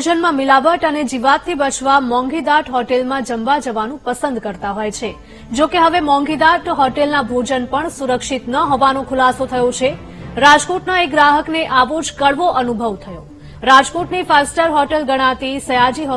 ભોજનમાં મિલાવટ અને જીવાતથી બચવા મોંઘીદાટ હોટેલમાં જમવા જવાનું પસંદ કરતા હોય છે. જો કે હવે મોંઘીદાટ હોટેલના ભોજન પણ સુરક્ષિત ન હોવાનો ખુલાસો થયો છે. રાજકોટના એક ગ્રાહકને આવો જ કડવો અનુભવ થયો. રાજકોટની ફાઇવ સ્ટાર હોટેલ ગણાતી સયાજી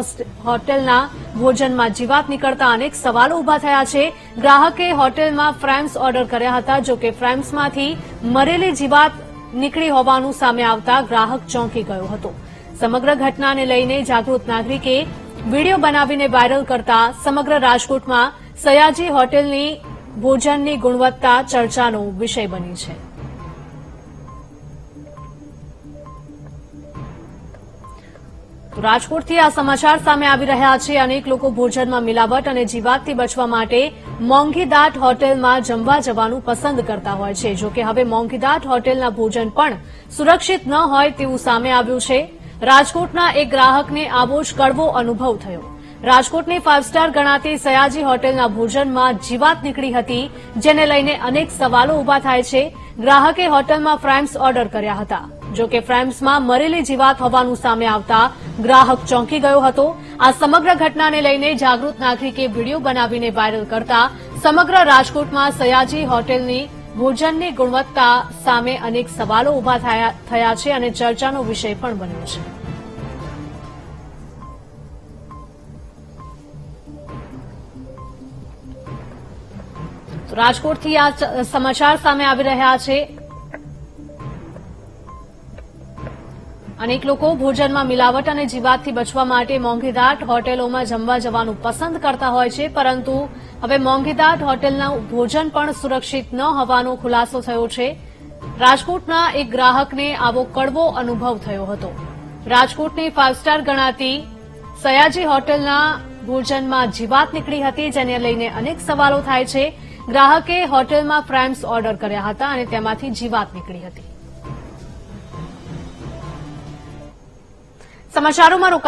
હોટેલના ભોજનમાં જીવાત નીકળતા અનેક સવાલો ઊભા થયા છે. ગ્રાહકે હોટેલમાં ફ્રેમ્સ ઓર્ડર કર્યા હતા જો કે ફ્રેમ્સમાંથી મરેલી જીવાત નીકળી હોવાનું સામે આવતા ગ્રાહક ચોંકી ગયો હતો. સમગ્ર ઘટનાને લઈને જાગૃત નાગરિકે વીડિયો બનાવીને વાયરલ કરતા સમગ્ર રાજકોટમાં સયાજી હોટેલની ભોજનની ગુણવત્તા ચર્ચાનો વિષય બની છે. રાજકોટથી આ સમાચાર સામે આવી રહ્યા છે. અનેક લોકો ભોજનમાં મિલાવટ અને જીવાતથી બચવા માટે મોંઘીદાટ હોટેલમાં જમવા જવાનું પસંદ કરતા હોય છે. જો કે હવે મોંઘીદાટ હોટેલના ભોજન પણ સુરક્ષિત ન હોય તેવું સામે આવ્યું છે. રાજકોટના એક ગ્રાહકને આબોજ કડવો અનુભવ થયો. રાજકોટની ફાઇવ સ્ટાર ગણાતી સયાજી હોટેલના ભોજનમાં જીવાત નીકળી હતી, જેને લઈને અનેક સવાલો ઊભા થાય છે. ગ્રાહકે હોટલમાં ફ્રેમ્સ ઓર્ડર કર્યા હતા. જો કે ફ્રેમ્સમાં મરેલી જીવાત હોવાનું સામે આવતા ગ્રાહક ચોંકી ગયો હતો. આ સમગ્ર ઘટનાને લઈને જાગૃત નાગરિકે વીડિયો બનાવીને વાયરલ કરતા સમગ્ર રાજકોટમાં સયાજી હોટેલની ભોજનની ગુણવત્તા સામે અનેક સવાલો ઊભા થયા છે અને ચર્ચાનો વિષય પણ બન્યો છે. રાજકોટથી આ સમાચાર સામે આવી રહ્યા છે. અનેક લોકો ભોજનમાં મિલાવટ અને જીવાતથી બચવા માટે મોંઘીદાટ હોટેલોમાં જમવા જવાનું પસંદ કરતા હોય છે, પરંતુ હવે મોંઘીદાટ હોટેલના ભોજન પણ સુરક્ષિત ન હોવાનો ખુલાસો થયો છે. રાજકોટના એક ગ્રાહકને આવો કડવો અનુભવ થયો હતો. રાજકોટની ફાઇવ સ્ટાર ગણાતી સયાજી હોટેલના ભોજનમાં જીવાત નીકળી હતી, જેને લઈને અનેક સવાલો થાય છે. ગ્રાહકે હોટેલમાં ફ્રેમ્સ ઓર્ડર કર્યા હતા અને તેમાંથી જીવાત નીકળી હતી. સમાચારોમાં રોકા